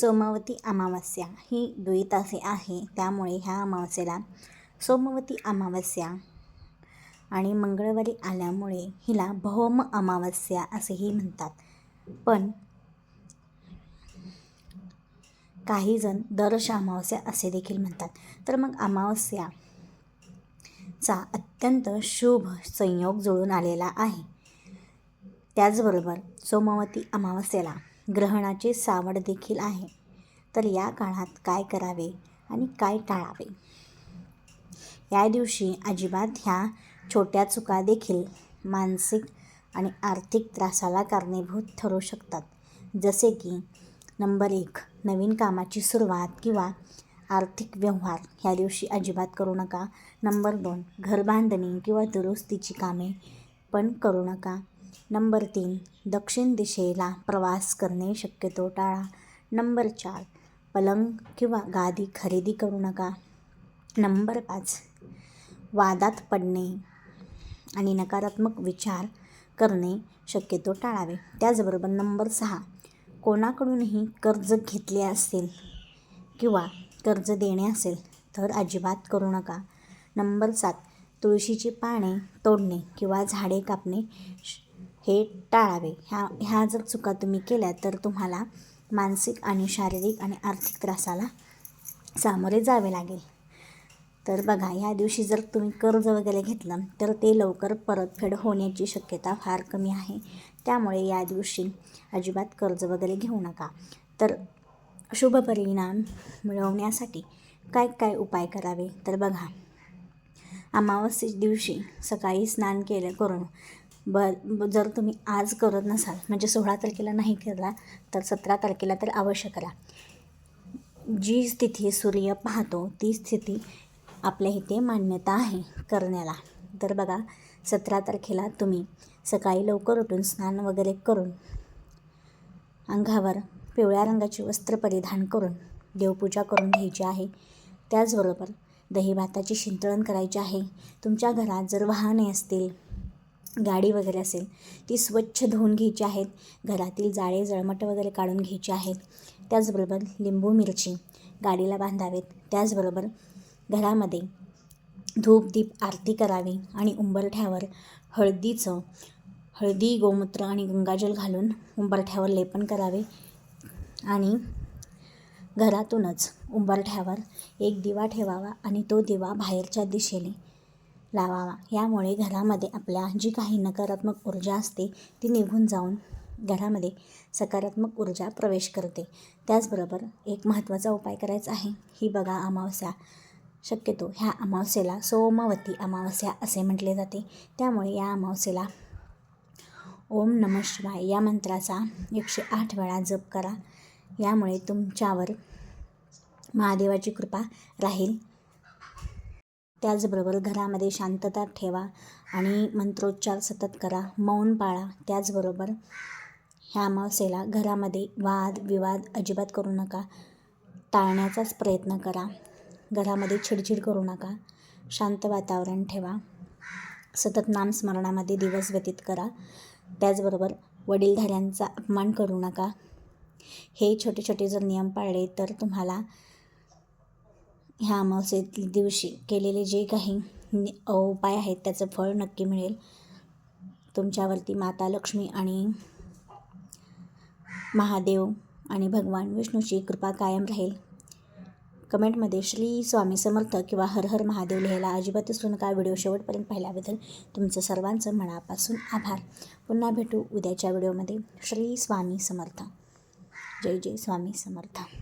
सोमवती अमावस्या ही द्वितासी आहे. त्यामुळे ह्या अमावस्येला सोमवती अमावस्या आणि मंगळवारी आल्यामुळे हिला भौम अमावस्या असेही म्हणतात. पण काही जण दरश अमावस्या असे देखील म्हणतात. तर मग अमावस्या चा अत्यंत शुभ संयोग जुळून आलेला आहे. त्याचबरोबर सोमवती अमावस्येला ग्रहणाचे सावड देखील आहे. तर या काळात काय करावे आणि काय टाळावे? या दिवशी अजिबात ह्या छोट्या चुका देखील मानसिक आणि आर्थिक त्रासाला कारणीभूत ठरू शकतात. जसे की नंबर एक नवीन कामाची सुरुवात किंवा आर्थिक व्यवहार ह्या दिवशी अजिबात करू नका. नंबर दोन घरबांधणी किंवा दुरुस्तीची कामे पण करू नका. नंबर तीन दक्षिण दिशेला प्रवास करणे शक्यतो टाळा. नंबर चार पलंग किंवा गादी खरेदी करू नका. नंबर पाच वादात पडणे आणि नकारात्मक विचार करणे शक्यतो टाळावे. त्याचबरोबर नंबर सहा कोणाकडूनही कर्ज घेतले असेल किंवा कर्ज देणे असेल तर अजिबात करू नका. नंबर सात तुळशीची पाने तोडणे किंवा झाडे कापणे हे टाळावे. ह्या ह्या जर चुका तुम्ही केल्या तर तुम्हाला मानसिक आणि शारीरिक आणि आर्थिक त्रासाला सामोरे जावे लागेल. तर बघा ह्या दिवशी जर तुम्ही कर्ज वगैरे घेतलं तर ते लवकर परतफेड होण्याची शक्यता फार कमी आहे. त्यामुळे या दिवशी अजिबात कर्ज वगैरे घेऊ नका. तर शुभ परिणाम मिळवण्यासाठी काय काय उपाय करावे? तर बघा अमावस्ये दिवशी सकाळी स्नान केलं करून ब जर तुम्ही आज करत नसाल म्हणजे सोळा तारखेला नाही केला तर सतरा तारखेला तर अवश्य करा. जी स्थिती सूर्य पाहतो ती स्थिती आपल्या इथे मान्यता आहे करण्याला. तर बघा सतरा तारखेला तुम्ही सकाळी लवकर उठून स्नान वगैरे करून अंगावर पिवळ्या रंगाची वस्त्र परिधान करून देवपूजा करून घ्यायची आहे. त्याचबरोबर दही भाताची शिंतळण करायची आहे. तुमच्या घरात जर वाहने असतील गाडी वगैरे असेल ती स्वच्छ धुवून घ्यायची आहेत. घरातील जाळे जळमट वगैरे काढून घ्यायचे आहेत. त्याचबरोबर लिंबू मिरची गाडीला बांधावेत. त्याचबरोबर घरामध्ये धूप दीप आरती करावी आणि उंबरठ्यावर हळदीचं हळदी गोमूत्र आणि गंगाजल घालून उंबरठ्यावर लेपन करावे आणि घरातूनच उंबरठ्यावर एक दिवा ठेवावा आणि तो दिवा बाहेरच्या दिशेने लावावा. यामुळे घरामध्ये आपल्या जी काही नकारात्मक ऊर्जा असते ती निघून जाऊन घरामध्ये सकारात्मक ऊर्जा प्रवेश करते. त्याचबरोबर एक महत्त्वाचा उपाय करायचा आहे. ही बघा अमावस्या. शक्यतो ह्या अमावस्येला सोमवती अमावस्या असे म्हटले जाते. त्यामुळे या अमावस्येला ओम नम शिवाय या मंत्राचा एकशे आठ वेळा जप करा. यामुळे तुमच्यावर महादेवाची कृपा राहील. त्याचबरोबर घरामध्ये शांतता ठेवा आणि मंत्रोच्चार सतत करा मौन पाळा. त्याचबरोबर ह्या अमावस्येला घरामध्ये वाद विवाद अजिबात करू नका. टाळण्याचाच प्रयत्न करा. घरामध्ये चिडचिड करू नका. शांत वातावरण ठेवा. सतत नामस्मरणामध्ये दिवस व्यतीत करा. त्याचबरोबर वडीलधाऱ्यांचा अपमान करू नका. हे छोटे छोटे जर नियम पाळले तर तुम्हाला ह्या अमावस्येतील दिवशी केलेले जे काही उपाय आहेत त्याचं फळ नक्की मिळेल. तुमच्यावरती माता लक्ष्मी आणि महादेव आणि भगवान विष्णूची कृपा कायम राहील. कमेंटमध्ये श्री स्वामी समर्थ किंवा हर हर महादेव लिहायला अजिबात विसरू नका. व्हिडिओ शेवटपर्यंत पाहिल्याबद्दल तुमचं सर्वांचं मनापासून आभार. पुन्हा भेटू उद्याच्या व्हिडिओमध्ये. श्री स्वामी समर्थ. जय जय स्वामी समर्थ.